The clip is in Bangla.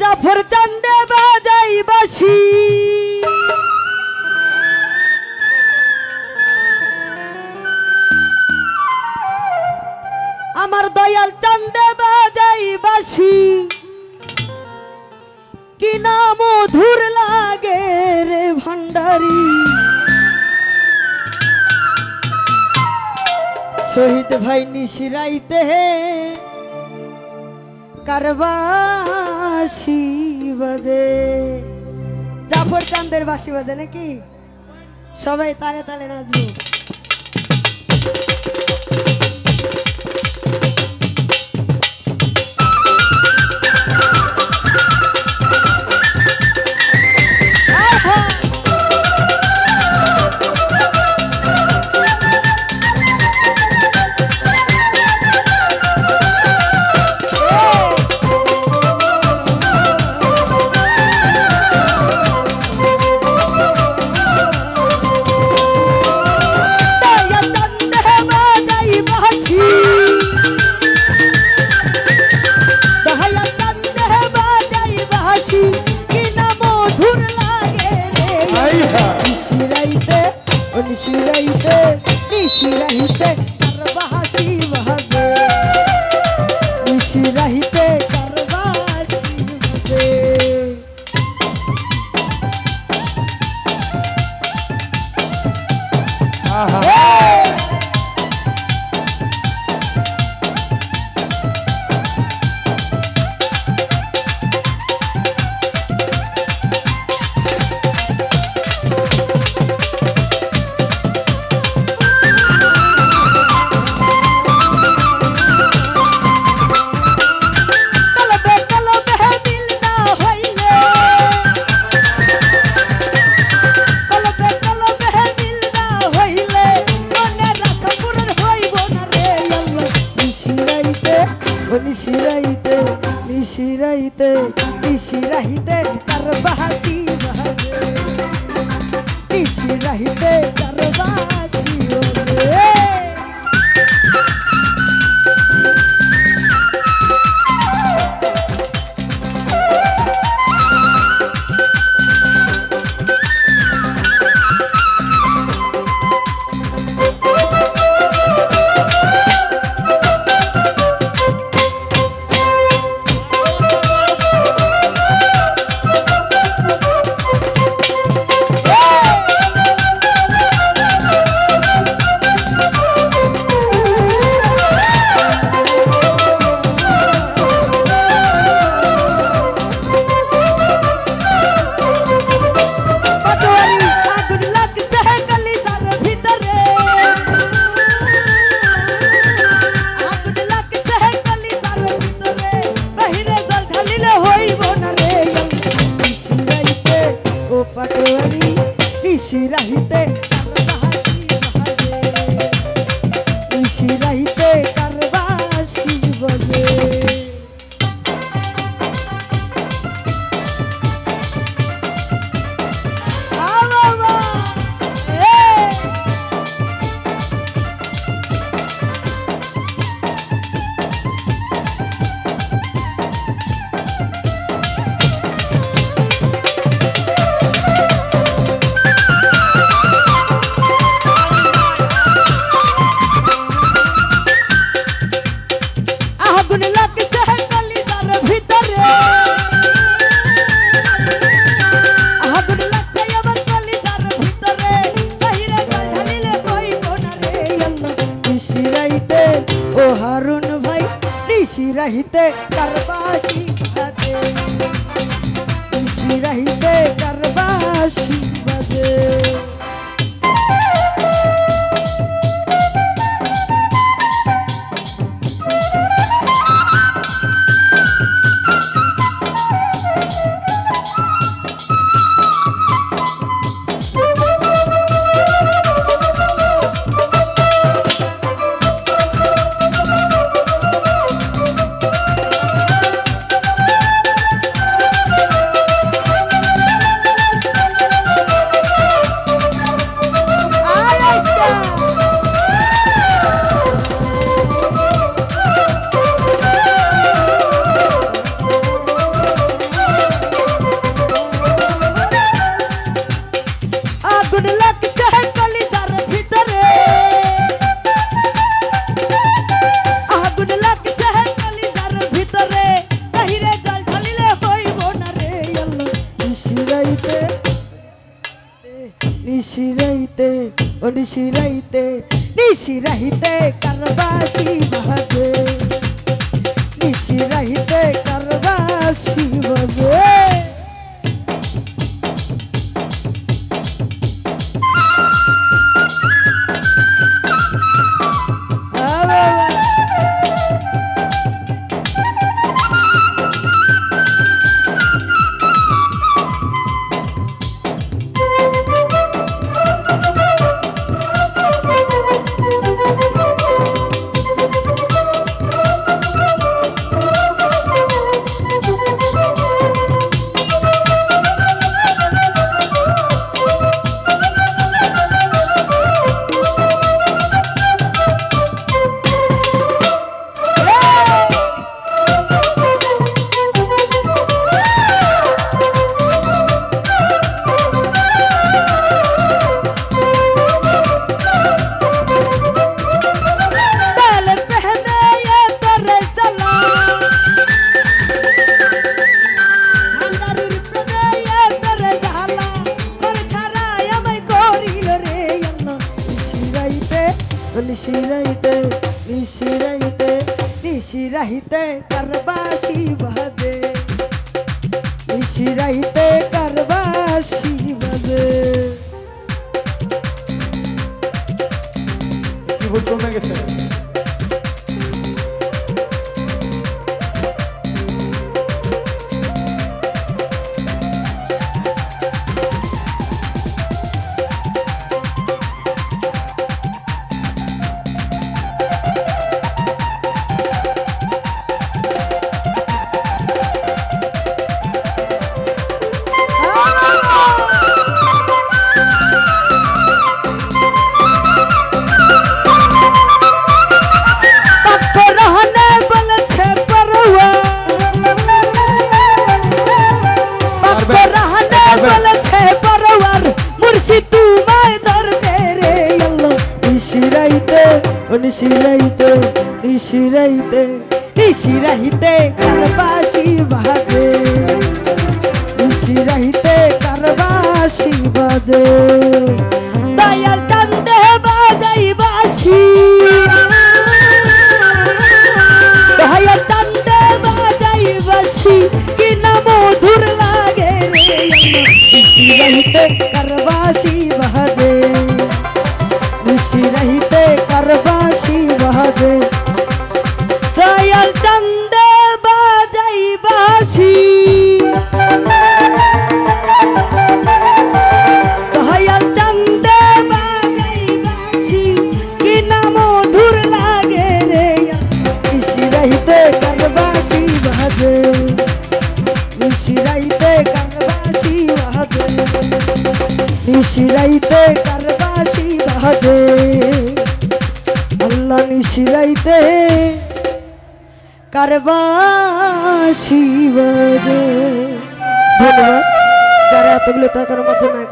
জাফর চান্দে বাজাই বাসি। আমার দয়াল চান্দে বাজাই বাসি। কি না মধুর লাগে রে ভান্ডারি। শহীদ ভাই নিশিরাইতে হে কারবাসি বাজে। জাফর চান্দের বাসি বাজে নাকি? সবাই তালে তালে নাচবো। নিশিরাইতে কারবাসি নিশিরাইতে নিশিরাইতে নিশিরাইতে তার বাজে নিশিরাইতে তার বাহাসি পাটোয়ারি কৃষি নিশিরাইতে ও হারুন ভাই নিশি রহিতে করবাসি বাজে। নিশি রহিতে করবাসি বাজে। নিশিরাইতে ও নিশিরাইতে নিশিরাইতে কারবাসি ভাজে নিশিরাইতে কারবাসি ভাজে নিশিরাইতে নিশিরাইতে নিশিরাইতে কারবাসি বাজে। নিশিরাইতে কারবাসি বাজে। কি বলতো না গেছে? day. নিশিরাইতে কারবাসি বাঁধে আল্লাহ নিশিরাইতে কারবাসি বাঁধে ধন্যবাদ। যারা এতগুলো টাকার মাধ্যমে